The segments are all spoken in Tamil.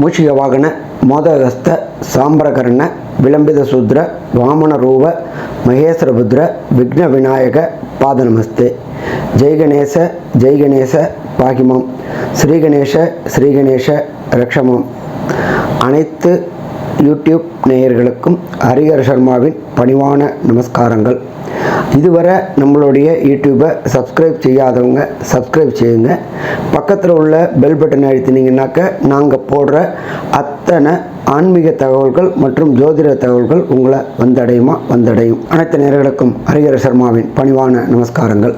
மூஷிக வாகன மோதகஸ்த சாம்பரகர்ண விளம்பித சூத்ர வாமன ரூப மகேஸ்வரபுத்ர விக்ன விநாயக பாதநமஸ்தே ஜெய்கணேச ஜெய்கணேச பாகிமம். ஸ்ரீகணேஷ ஸ்ரீகணேஷ ரக்ஷமம். அனைத்து யூடியூப் நேயர்களுக்கும் ஹரிஹர் சர்மாவின் பணிவான நமஸ்காரங்கள். இதுவரை நம்மளுடைய யூடியூப்பை சப்ஸ்கிரைப் செய்யாதவங்க சப்ஸ்கிரைப் செய்யுங்க. பக்கத்தில் உள்ள பெல் பட்டன் அழுத்தினீங்கன்னாக்க நாங்கள் போடுற அத்தனை ஆன்மீக தகவல்கள் மற்றும் ஜோதிட தகவல்கள் உங்களை வந்தடையுமா? வந்தடையும். அனைத்து நேர்களுக்கும் ஹரிஹர சர்மாவின் பணிவான நமஸ்காரங்கள்.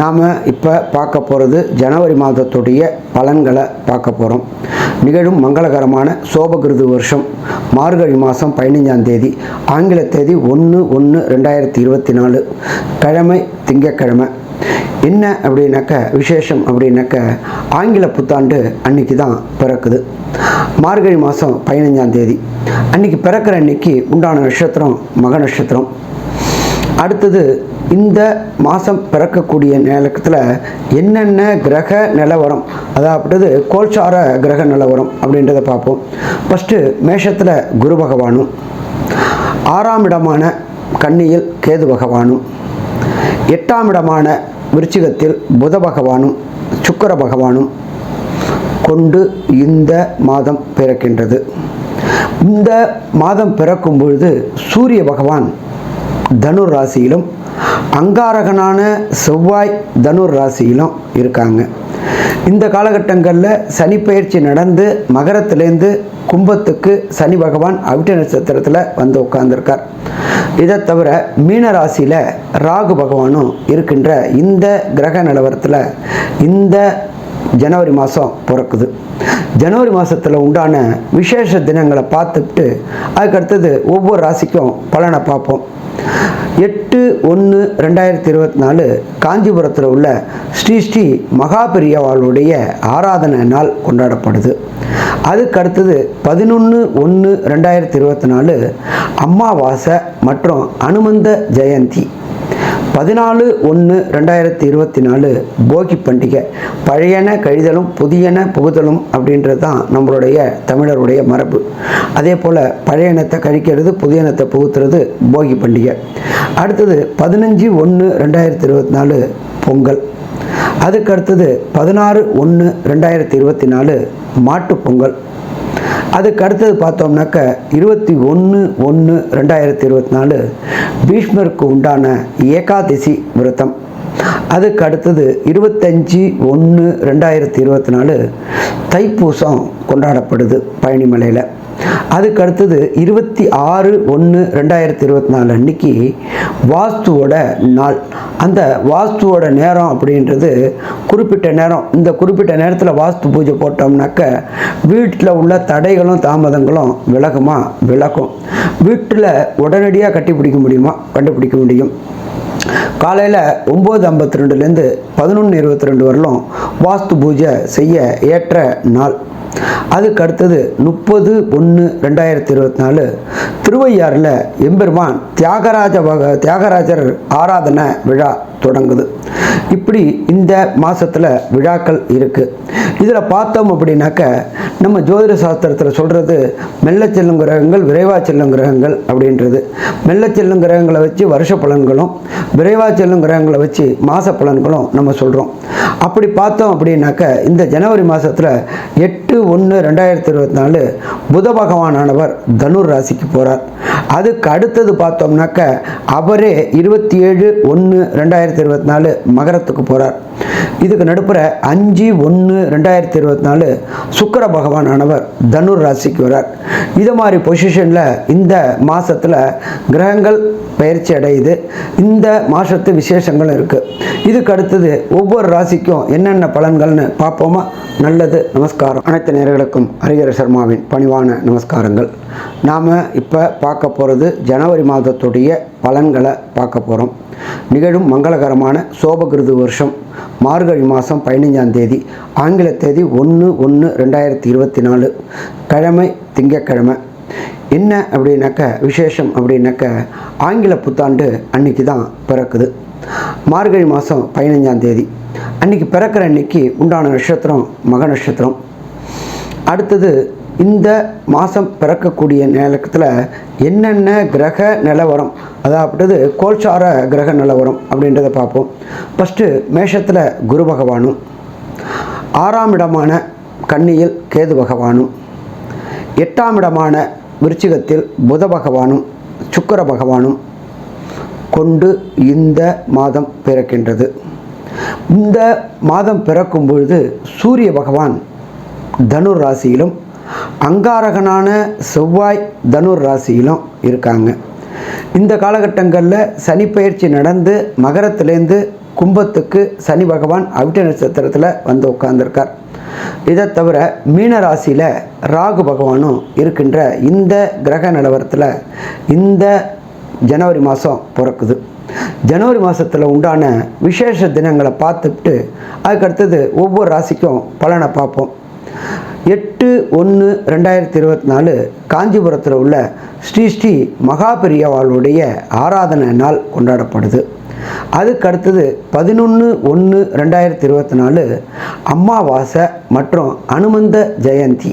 நாம் இப்போ பார்க்க போகிறது ஜனவரி மாதத்துடைய பலன்களை பார்க்க போகிறோம் நிகழும் மங்களகரமான சோபகிருது வருஷம் மார்கழி மாதம் பதினைஞ்சாம் தேதி ஆங்கில தேதி ஒன்று ஒன்று ரெண்டாயிரத்தி இருபத்தி நாலு. கிழமை திங்கக்கிழமை. என்ன அப்படின்னாக்க விசேஷம் அப்படின்னாக்க ஆங்கில புத்தாண்டு அன்னைக்கு தான் பிறக்குது. மார்கழி மாதம் பதினஞ்சாம் தேதி. அன்னைக்கு பிறக்கிற அன்னைக்கு உண்டான நட்சத்திரம் மக நட்சத்திரம். அடுத்தது இந்த மாதம் பிறக்கக்கூடிய நேரத்தில் என்னென்ன கிரக நிலவரம் அதாவது கோல்சார கிரக நிலவரம் அப்படின்றத பார்ப்போம். ஃபஸ்ட்டு மேஷத்தில் குரு பகவானும் ஆறாம் இடமான கன்னியில் கேது பகவானும் எட்டாம் இடமான விருச்சிகத்தில் புத பகவானும் சுக்கர பகவானும் கொண்டு இந்த மாதம் பிறக்கின்றது. இந்த மாதம் பிறக்கும் பொழுது சூரிய பகவான் தனுர் ராசியிலும் அங்காரகனான செவ்வாய் தனுர் ராசியிலும் இருக்காங்க. இந்த காலகட்டங்களில் சனி பயிற்சி நடந்து மகரத்திலேருந்து கும்பத்துக்கு சனி பகவான் அவிட்ட நட்சத்திரத்தில் வந்து உட்கார்ந்துருக்கார். இதை தவிர மீன ராசியில் ராகு பகவானும் இருக்கின்ற இந்த கிரக நிலவரத்தில் இந்த ஜனவரி மாதம் பிறக்குது. ஜனவரி மாதத்தில் உண்டான விசேஷ தினங்களை பார்த்துட்டு அதுக்கடுத்தது ஒவ்வொரு ராசிக்கும் பலனை பார்ப்போம். எட்டு ஒன்று ரெண்டாயிரத்தி இருபத்தி நாலு காஞ்சிபுரத்தில் உள்ள ஸ்ரீ ஸ்ரீ மகாபெரியவாளுடைய ஆராதனை நாள் கொண்டாடப்படுது. அதுக்கு அடுத்தது பதினொன்று ஒன்று ரெண்டாயிரத்தி இருபத்தி நாலு அமாவாசை மற்றும் அனுமந்த ஜெயந்தி. பதினாலு ஒன்று ரெண்டாயிரத்தி இருபத்தி நாலு போகி பண்டிகை. பழையன கழிதலும் புதியன புகுதலும் அப்படின்றது தான் நம்மளுடைய தமிழருடைய மரபு. அதே போல் பழையனத்தை கழிக்கிறது புதியனத்தை புகுத்துறது போகி பண்டிகை. அடுத்தது பதினஞ்சு ஒன்று ரெண்டாயிரத்தி இருபத்தி நாலு பொங்கல். அதுக்கு அடுத்தது பதினாறு ஒன்று ரெண்டாயிரத்தி இருபத்தி நாலு மாட்டுப்பொங்கல் அதுக்கு அடுத்தது பார்த்தோம்னாக்க இருபத்தி ஒன்று ஒன்று ரெண்டாயிரத்தி இருபத்தி நாலு பீஷ்மருக்கு உண்டான ஏகாதசி விரதம். அதுக்கு அடுத்தது இருபத்தஞ்சி ஒன்று ரெண்டாயிரத்தி இருபத்தி நாலு தைப்பூசம் கொண்டாடப்படுது பழனிமலையில். அதுக்கு அடுத்தது இருபத்தி ஆறு ஒன்று ரெண்டாயிரத்தி இருபத்தி நாலு அன்னைக்கு வாஸ்துவோட நாள். அந்த வாஸ்துவோட நேரம் அப்படின்றது குறிப்பிட்ட நேரம். இந்த குறிப்பிட்ட நேரத்தில் வாஸ்து பூஜை போட்டோம்னாக்க வீட்டில் உள்ள தடைகளும் தாமதங்களும் விலகுமா? விலகும். வீட்டில் உடனடியாக கட்டிப்பிடிக்க முடியுமா? கண்டுபிடிக்க முடியும். காலையில் ஒம்பது ஐம்பத்தி ரெண்டுலேருந்து பதினொன்று இருபத்தி ரெண்டு வரலும் வாஸ்து பூஜை செய்ய ஏற்ற நாள். அதுக்கு அடுத்தது முப்பது ஒன்று ரெண்டாயிரத்தி இருபத்தி நாலு திருவையாறில் எம்பெருமான் தியாகராஜ வக தியாகராஜர் ஆராதனை விழா தொடங்குது. இப்படி இந்த மாதத்தில் விழாக்கள் இருக்குது இதில் பார்த்தோம் அப்படின்னாக்க நம்ம ஜோதிட சாஸ்திரத்தில் சொல்கிறது மெல்ல செல்லும் கிரகங்கள் விரைவாக செல்லும் கிரகங்கள் அப்படின்றது. மெல்ல செல்லும் கிரகங்களை வச்சு வருஷ பலன்களும் விரைவாக செல்லும் கிரகங்களை வச்சு மாத பலன்களும் நம்ம சொல்கிறோம் அப்படி பார்த்தோம் அப்படின்னாக்க இந்த ஜனவரி மாதத்தில் எட்டு ஒன்று ரெண்டாயிரத்தி இருபத்தி நாலு புத பகவானானவர் தனுர் ராசிக்கு போகிறார் அதுக்கு அடுத்தது பார்த்தோம்னாக்க அவரே இருபத்தி ஏழு ஒன்று ரெண்டாயிரத்தி இருபத்தி நாலு மகரத்துக்கு போகிறார் இதுக்கு நடுப்புற அஞ்சு ஒன்று ரெண்டாயிரத்தி இருபத்தி நாலு சுக்கர பகவானானவர் தனுர் ராசிக்கு வரார். இது மாதிரி பொசிஷனில் இந்த மாதத்தில் கிரகங்கள் பயிற்சி அடையுது. இந்த மாதத்து விசேஷங்களும் இருக்குது இதுக்கு அடுத்தது ஒவ்வொரு ராசிக்கும் என்னென்ன பலன்கள்னு பார்ப்போமா? நல்லது நமஸ்காரம். அனைத்து நேர்களுக்கும் ஹரிஹர சர்மாவின் பணிவான நமஸ்காரங்கள். நாம் இப்போ பார்க்க போகிறது ஜனவரி மாதத்துடைய பலன்களை பார்க்க போகிறோம் நிகழும் மங்களகரமான சோபகிருது வருஷம் மார்கழி மாதம் பதினைஞ்சாம் தேதி ஆங்கில தேதி ஒன்று ஒன்று ரெண்டாயிரத்தி இருபத்தி நாலு கிழமை திங்கக்கிழமை என்ன அப்படின்னாக்க விசேஷம் அப்படின்னாக்க ஆங்கில புத்தாண்டு அன்னைக்கு தான் பிறக்குது. மார்கழி மாதம் பதினைஞ்சாம் தேதி. அன்னைக்கு பிறக்கிற அன்னைக்கு உண்டான நட்சத்திரம் மக நட்சத்திரம். அடுத்தது இந்த மாதம் பிறக்கக்கூடிய நேரத்தில் என்னென்ன கிரக நிலவரம் அதாவது கோல்சார கிரக நிலவரம் அப்படின்றத பார்ப்போம். ஃபஸ்ட்டு மேஷத்தில் குரு பகவானும் ஆறாம் இடமான கன்னியில் கேது பகவானும் எட்டாம் இடமான விருச்சிகத்தில் புத பகவானும் சுக்கர பகவானும் கொண்டு இந்த மாதம் பிறக்கின்றது. இந்த மாதம் பிறக்கும் பொழுது சூரிய பகவான் தனுர் ராசியிலும் அங்காரகனான செவ்வாய் தனுர் ராசியிலும் இருக்காங்க. இந்த காலகட்டங்களில் சனி பயிற்சி நடந்து மகரத்திலேருந்து கும்பத்துக்கு சனி பகவான் அவிட்ட நட்சத்திரத்தில் வந்து உட்கார்ந்துருக்கார். இதை தவிர மீன ராசியில் ராகு பகவானும் இருக்கின்ற இந்த கிரக நிலவரத்தில் இந்த ஜனவரி மாதம் பிறக்குது. ஜனவரி மாதத்தில் உண்டான விசேஷ தினங்களை பார்த்துட்டு அதுக்கடுத்தது ஒவ்வொரு ராசிக்கும் பலனை பார்ப்போம். எட்டு ஒன்று ரெண்டாயிரத்தி இருபத்தி நாலு காஞ்சிபுரத்தில் உள்ள ஸ்ரீ ஸ்ரீ மகாபெரியவாளுடைய ஆராதனை நாள் கொண்டாடப்படுது. அதுக்கு அடுத்தது பதினொன்று ஒன்று ரெண்டாயிரத்தி இருபத்தி நாலு அம்மாவாசை மற்றும் அனுமந்த ஜெயந்தி.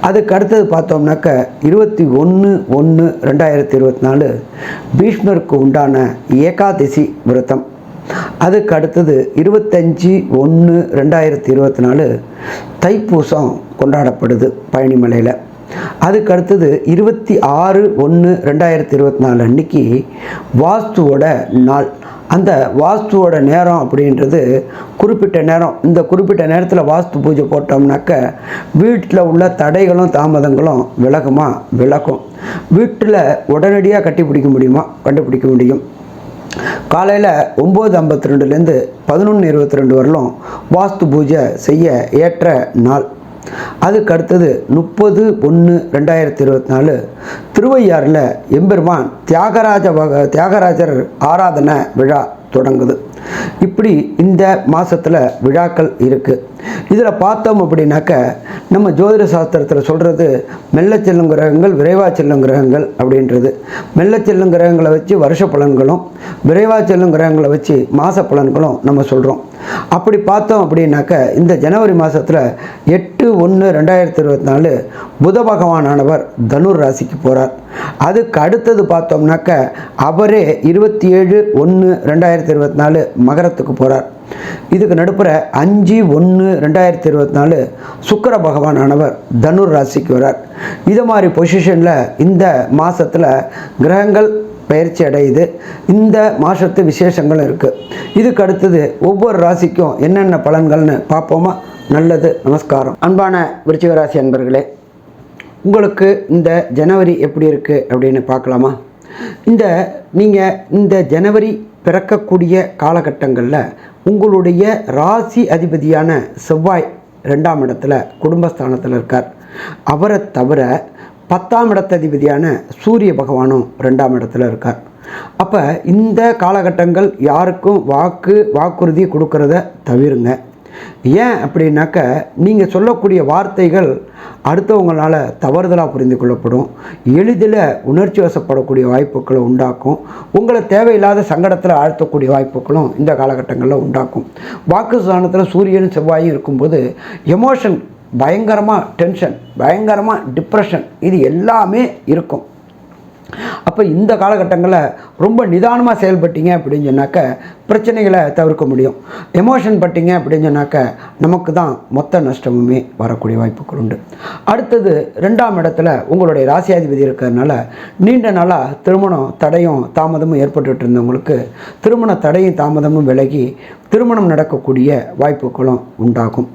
அதுக்கு அடுத்தது பார்த்தோம்னாக்க இருபத்தி ஒன்று ஒன்று ரெண்டாயிரத்தி இருபத்தி நாலு பீஷ்மருக்கு உண்டான ஏகாதசி விரதம். அதுக்கு அடுத்தது இருபத்தஞ்சி ஒன்று ரெண்டாயிரத்தி இருபத்தி நாலு தைப்பூசம் கொண்டாடப்படுது பழனிமலையில். அதுக்கு அடுத்தது இருபத்தி ஆறு ஒன்று ரெண்டாயிரத்தி இருபத்தி நாலு அன்னைக்கு வாஸ்துவோட நாள். அந்த வாஸ்துவோட நேரம் அப்படின்றது குறிப்பிட்ட நேரம். இந்த குறிப்பிட்ட நேரத்தில் வாஸ்து பூஜை போட்டோம்னாக்க வீட்டில் உள்ள தடைகளும் தாமதங்களும் விலகுமா? விலகும். வீட்டில் உடனடியாக கட்டிப்பிடிக்க முடியுமா? கண்டுபிடிக்க முடியும். காலையில் ஒம்பது ஐம்பத்தி ரெண்டுலேருந்து பதினொன்று இருபத்தி ரெண்டு வரலும் வாஸ்து பூஜை செய்ய ஏற்ற நாள். அதுக்கு அடுத்தது முப்பது ஒன்று ரெண்டாயிரத்தி இருபத்தி நாலு திருவையாறில் எம்பெருமான் தியாகராஜ வக தியாகராஜர் ஆராதனை விழா தொடங்குது. இப்படி இந்த மாதத்தில் விழாக்கள் இருக்குது இதில் பார்த்தோம் அப்படின்னாக்க நம்ம ஜோதிட சாஸ்திரத்தில் சொல்கிறது மெல்ல செல்லும் கிரகங்கள் விரைவாக செல்லும் கிரகங்கள் அப்படின்றது. மெல்ல செல்லும் கிரகங்களை வச்சு வருஷ பலன்களும் விரைவாக செல்லும் கிரகங்களை வச்சு மாத பலன்களும் நம்ம சொல்கிறோம் அப்படி பார்த்தோம் அப்படின்னாக்க இந்த ஜனவரி மாதத்தில் எட்டு ஒன்று ரெண்டாயிரத்தி இருபத்தி நாலு புத பகவானானவர் தனுர் ராசிக்கு போகிறார் அதுக்கு அடுத்தது பார்த்தோம்னாக்க அவரே இருபத்தி ஏழு ஒன்று ரெண்டாயிரத்தி இருபத்தி நாலு மகரத்துக்கு போகிறார் இதுக்கு நடுப்புற அஞ்சு ஒன்று ரெண்டாயிரத்தி இருபத்தி நாலு சுக்கர பகவானானவர் தனுர் ராசிக்கு வரார். இது மாதிரி பொசிஷனில் இந்த மாதத்தில் கிரகங்கள் பயிற்சி அடையுது இந்த மாதத்து விசேஷங்களும் இருக்குது இதுக்கு அடுத்தது ஒவ்வொரு ராசிக்கும் என்னென்ன பலன்கள்னு பார்ப்போமா? நல்லது நமஸ்காரம். அன்பான விருச்சிகராசி அன்பர்களே உங்களுக்கு இந்த ஜனவரி எப்படி இருக்குது அப்படின்னு பார்க்கலாமா? இந்த நீங்கள் இந்த ஜனவரி பிறக்கக்கூடிய காலகட்டங்களில் உங்களுடைய ராசி அதிபதியான செவ்வாய் ரெண்டாம் இடத்துல குடும்பஸ்தானத்தில் இருக்கார். அவரை தவிர பத்தாம் இடத்ததிபதியான சூரிய பகவானும் ரெண்டாம் இடத்துல இருக்கார். அப்போ இந்த காலகட்டங்கள் யாருக்கும் வாக்கு வாக்குறுதி கொடுக்கறத தவிருங்க. ஏன் அப்படின்னாக்க நீங்கள் சொல்லக்கூடிய வார்த்தைகள் அடுத்தவங்களால் தவறுதலாக புரிந்து கொள்ளப்படும். எளிதில் உணர்ச்சி வசப்படக்கூடிய வாய்ப்புகளை உண்டாக்கும். உங்களை தேவையில்லாத சங்கடத்தில் ஆழ்த்தக்கூடிய வாய்ப்புகளும் இந்த காலகட்டங்களில் உண்டாக்கும். வாக்கு ஸ்தானத்தில் சூரியன் செவ்வாயும் இருக்கும்போது எமோஷன் பயங்கரமாக டென்ஷன் பயங்கரமாக டிப்ரெஷன் இது எல்லாமே இருக்கும். அப்போ இந்த காலகட்டங்களில் ரொம்ப நிதானமாக செயல்பட்டீங்க அப்படின்னு சொன்னாக்க பிரச்சனைகளை தவிர்க்க முடியும். எமோஷன் பட்டீங்க அப்படின்னு சொன்னாக்க நமக்கு தான் மொத்த நஷ்டமுமே வரக்கூடிய வாய்ப்புகள் உண்டு. அடுத்தது ரெண்டாம் இடத்துல உங்களுடைய ராசியாதிபதி இருக்கிறதுனால நீண்ட நாளாக திருமணம் தடையும் தாமதமும் ஏற்பட்டுட்டு இருந்தவங்களுக்கு திருமண தடையும் தாமதமும் விலகி திருமணம் நடக்கக்கூடிய வாய்ப்புகளும் உண்டாகும்.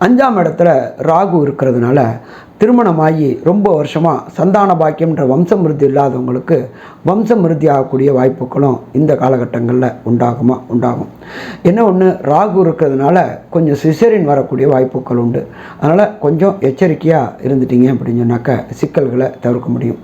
அஞ்சாம் இடத்துல ராகு இருக்கிறதுனால திருமணமாகி ரொம்ப வருஷமாக சந்தான பாக்கியம்ன்ற வம்சமிருத்தி இல்லாதவங்களுக்கு வம்சமிருத்தி ஆகக்கூடிய வாய்ப்புகளும் இந்த காலகட்டங்களில் உண்டாகுமா? உண்டாகும். என்ன ஒன்று ராகு இருக்கிறதுனால கொஞ்சம் சிசரின் வரக்கூடிய வாய்ப்புகள் உண்டு. அதனால் கொஞ்சம் எச்சரிக்கையாக இருந்துட்டீங்க அப்படின்னு சொன்னாக்க சிக்கல்களை தவிர்க்க முடியும்.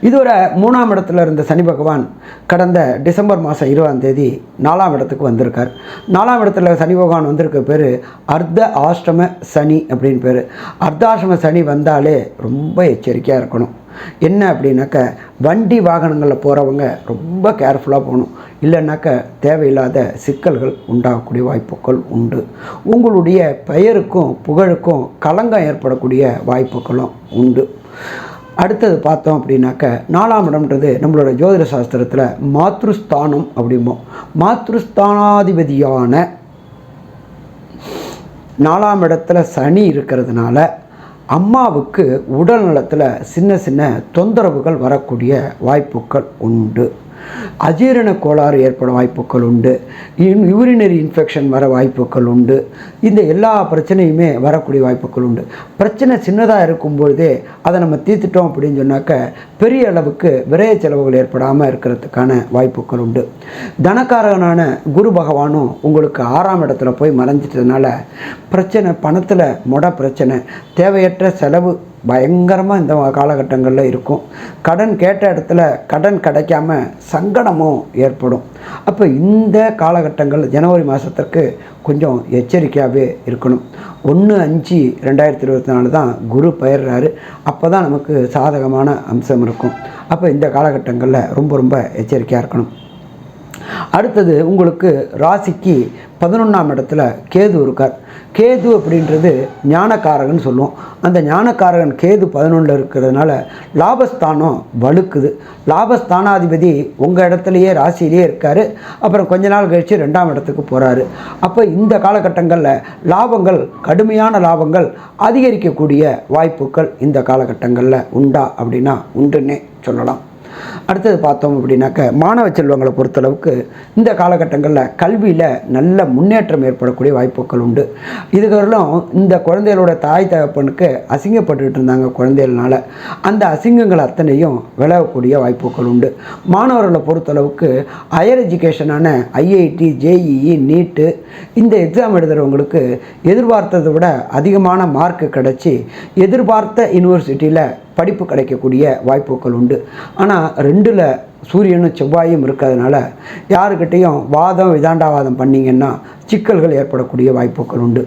இதுவரை மூணாம் இடத்துல இருந்த சனி பகவான் கடந்த டிசம்பர் மாதம் இருபதாம் தேதி நாலாம் இடத்துக்கு வந்திருக்கார். நாலாம் இடத்துல சனி பகவான் வந்திருக்க பேர் அர்த்த ஆஷ்டம சனி அப்படின்னு பேர். அர்த்தாஷ்டம சனி வந்தாலே ரொம்ப எச்சரிக்கையாக இருக்கணும். என்ன அப்படின்னாக்க வண்டி வாகனங்களில் போகிறவங்க ரொம்ப கேர்ஃபுல்லாக போகணும். இல்லைன்னாக்க தேவையில்லாத சிக்கல்கள் உண்டாகக்கூடிய வாய்ப்புகள் உண்டு. உங்களுடைய பெயருக்கும் புகழுக்கும் களங்கம் ஏற்படக்கூடிய வாய்ப்புகளும் உண்டு. அடுத்தது பார்த்தோம் அப்படின்னாக்க நாலாம் இடம்ன்றது நம்மளோட ஜோதிட சாஸ்திரத்தில் மாத்ருஸ்தானம் அப்படிம்போம். மாத்ருஸ்தானாதிபதியான நாலாம் இடத்துல சனி இருக்கிறதுனால அம்மாவுக்கு உடல் நலத்தில் சின்ன சின்ன தொந்தரவுகள் வரக்கூடிய வாய்ப்புகள் உண்டு. அஜீரண கோளாறு ஏற்பட வாய்ப்புகள் உண்டு. யூரினரி இன்ஃபெக்ஷன் வர வாய்ப்புகள் உண்டு. இந்த எல்லா பிரச்சனையுமே வரக்கூடிய வாய்ப்புகள் உண்டு. பிரச்சனை சின்னதாக இருக்கும்பொழுதே அதை நம்ம தீர்த்துட்டோம் அப்படின்னு சொன்னாக்க பெரிய அளவுக்கு விரைய செலவுகள் ஏற்படாமல் இருக்கிறதுக்கான வாய்ப்புகள் உண்டு. தனக்காரகனான குரு பகவானும் உங்களுக்கு ஆறாம் இடத்துல போய் மறைஞ்சிட்டதுனால பிரச்சனை பணத்தில் மொட பிரச்சனை தேவையற்ற செலவு பயங்கரமாக இந்த காலகட்டங்களில் இருக்கும். கடன் கேட்ட இடத்துல கடன் கிடைக்காம சங்கடமும் ஏற்படும். அப்போ இந்த காலகட்டங்கள் ஜனவரி மாதத்திற்கு கொஞ்சம் எச்சரிக்கையாகவே இருக்கணும். ஒன்று அஞ்சு ரெண்டாயிரத்தி இருபத்தி நாலு தான் குரு பயிர்றாரு. அப்போ தான் நமக்கு சாதகமான அம்சம் இருக்கும். அப்போ இந்த காலகட்டங்களில் ரொம்ப ரொம்ப எச்சரிக்கையாக இருக்கணும். அடுத்தது உங்களுக்கு ராசிக்கு பதினொன்றாம் இடத்துல கேது இருக்கார். கேது அப்படின்றது ஞானக்காரகன் சொல்லுவோம். அந்த ஞானக்காரகன் கேது பதினொன்றில் இருக்கிறதுனால லாபஸ்தானம் வலுக்குது. லாபஸ்தானாதிபதி உங்கள் இடத்துலையே ராசியிலேயே இருக்கார். அப்புறம் கொஞ்ச நாள் கழித்து ரெண்டாம் இடத்துக்கு போகிறாரு அப்போ இந்த காலகட்டங்களில் லாபங்கள் கடுமையான லாபங்கள் அதிகரிக்கக்கூடிய வாய்ப்புகள் இந்த காலகட்டங்களில் உண்டா அப்படின்னா உண்டுன்னே சொல்லலாம். அடுத்தது பார்த்தோம் அப்படின்னாக்க மாணவ செல்வங்களை பொறுத்தளவுக்கு இந்த காலகட்டங்களில் கல்வியில் நல்ல முன்னேற்றம் ஏற்படக்கூடிய வாய்ப்புகள் உண்டு. இதுவரையிலும் இந்த குழந்தைகளோட தாய் தகப்பனுக்கு அசிங்கப்பட்டுக்கிட்டு இருந்தாங்க குழந்தைகள்னால அந்த அசிங்கங்கள் அத்தனையும் விளையக்கூடிய வாய்ப்புகள் உண்டு. மாணவர்களை பொறுத்தளவுக்கு ஹையர் எஜுகேஷனான ஐஐடி ஜேஇஇ நீட்டு இந்த எக்ஸாம் எழுதுகிறவங்களுக்கு எதிர்பார்த்ததை விட அதிகமான மார்க் கிடச்சி எதிர்பார்த்த யூனிவர்சிட்டியில் படிப்பு கிடைக்கக்கூடிய வாய்ப்புகள் உண்டு. ஆனால் ரெண்டில் சூரியனும் செவ்வாயும் இருக்கிறதுனால யாருக்கிட்டேயும் வாதம் விதாண்டாவாதம் பண்ணிங்கன்னா சிக்கல்கள் ஏற்படக்கூடிய வாய்ப்புகள் உண்டு.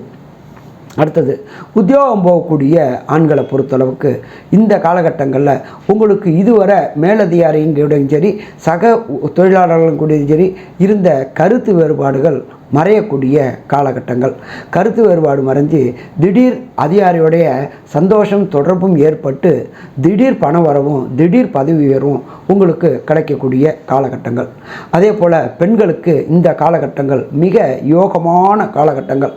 அடுத்தது உத்தியோகம் போகக்கூடிய ஆண்களை பொறுத்தளவுக்கு இந்த காலகட்டங்களில் உங்களுக்கு இதுவரை மேலதிகாரியும் சரி சக தொழிலாளர்களும் கூடயும் சரி இருந்த கருத்து வேறுபாடுகள் மறையக்கூடிய காலகட்டங்கள். கருத்து வேறுபாடு மறைஞ்சு திடீர் அதிகாரியுடைய சந்தோஷம் தொடர்பும் ஏற்பட்டு திடீர் பண வரவும் திடீர் பதவி உயர்வும் உங்களுக்கு கிடைக்கக்கூடிய காலகட்டங்கள். அதே போல் பெண்களுக்கு இந்த காலகட்டங்கள் மிக யோகமான காலகட்டங்கள்.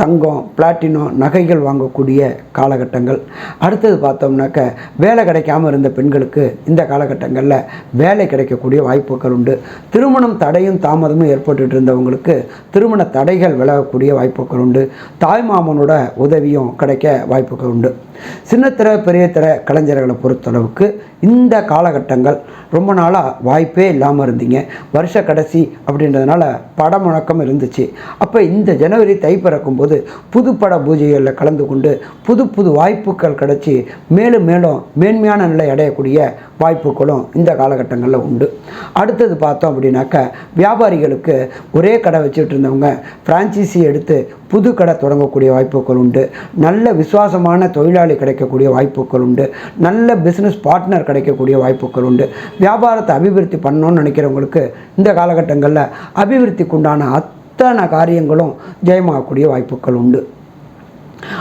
தங்கம் பிளாட்டினம் நகைகள் வாங்கக்கூடிய காலகட்டங்கள். அடுத்தது பார்த்தோம்னாக்க வேலை கிடைக்காம இருந்த பெண்களுக்கு இந்த காலகட்டங்களில் வேலை கிடைக்கக்கூடிய வாய்ப்புகள் உண்டு. திருமணம் தடையும் தாமதமும் ஏற்பட்டு இருந்தவங்களுக்கு திருமண தடைகள் விலகக்கூடிய வாய்ப்புகள் உண்டு. தாய்மாமனோட உதவியும் கிடைக்க வாய்ப்புகள் உண்டு. சின்னத்திர பெரிய திற கலைஞர்களை பொறுத்தளவுக்கு இந்த காலகட்டங்கள் ரொம்ப நாளாக வாய்ப்பே இல்லாமல் இருந்தீங்க. வருஷ கடைசி அப்படின்றதுனால பட முழக்கம் இருந்துச்சு. அப்போ இந்த ஜனவரி தை பிறக்கும்போது புதுப்பட புது பட பூஜைகளில் கலந்து கொண்டு புது புது வாய்ப்புகள் கிடச்சி மேலும் மேலும் மேன்மையான நிலை அடையக்கூடிய வாய்ப்புகளும் இந்த காலகட்டங்களில் உண்டு. அடுத்தது பார்த்தோம் அப்படின்னாக்க வியாபாரிகளுக்கு ஒரே கடை வச்சுட்டு இருந்தவங்க ஃப்ரான்ச்சைசி எடுத்து புது கடை தொடங்கக்கூடிய வாய்ப்புகள் உண்டு. நல்ல விசுவாசமான தொழிலாளி கிடைக்கக்கூடிய வாய்ப்புகள் உண்டு. நல்ல பிஸ்னஸ் பார்ட்னர் கிடைக்கக்கூடிய வாய்ப்புகள் உண்டு. வியாபாரத்தை அபிவிருத்தி பண்ணணும்னு நினைக்கிறவங்களுக்கு இந்த காலகட்டங்களில் அபிவிருத்திக்குண்டான அத்தனை காரியங்களும் ஜெயமாகக்கூடிய வாய்ப்புகள் உண்டு.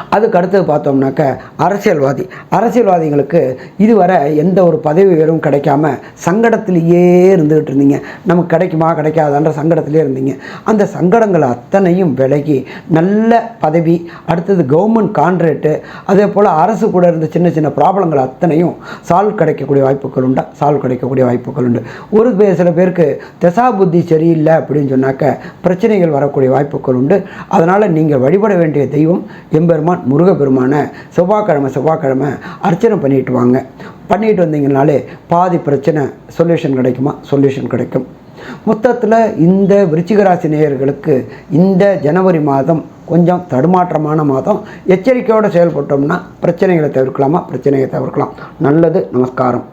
அதுக்கு அடுத்தது பார்த்தோம்னாக்க அரசியல்வாதி. அரசியல்வாதிகளுக்கு இதுவரை எந்த ஒரு பதவி உயர்வும் கிடைக்காம சங்கடத்திலேயே இருந்துகிட்டு இருந்தீங்க. நமக்கு கிடைக்குமா கிடைக்காதான்ற சங்கடத்திலே இருந்தீங்க. அந்த சங்கடங்கள் அத்தனையும் விலகி நல்ல பதவி அடுத்தது கவர்மெண்ட் கான்ட்ராக்டு அதே போல் அரசு கூட இருந்த சின்ன சின்ன ப்ராப்ளங்கள் அத்தனையும் சால்வ் கிடைக்கக்கூடிய வாய்ப்புகள் உண்டா? சால்வ் கிடைக்கக்கூடிய வாய்ப்புகள் உண்டு. ஒரு சில பேருக்கு தசா புத்தி சரியில்லை அப்படின்னு சொன்னாக்க பிரச்சனைகள் வரக்கூடிய வாய்ப்புகள் உண்டு. அதனால் நீங்கள் வழிபட வேண்டிய தெய்வம் எம்பெருமான் முருகப்பெருமான செவ்வாய்க்கிழமை செவ்வாய்க்கிழமை அர்ச்சனை பண்ணிட்டு வாங்க. பண்ணிட்டு வந்தீங்கனாலே பாதி பிரச்சனை சொல்யூஷன் கிடைக்குமா? சொல்யூஷன் கிடைக்கும். மொத்தத்தில் இந்த விருச்சிகராசி நேயர்களுக்கு இந்த ஜனவரி மாதம் கொஞ்சம் தடுமாற்றமான மாதம். எச்சரிக்கையோடு செயல்பட்டோம்னா பிரச்சனைகளை தவிர்க்கலாமா? பிரச்சனையை தவிர்க்கலாம். நல்லது. நமஸ்காரம்.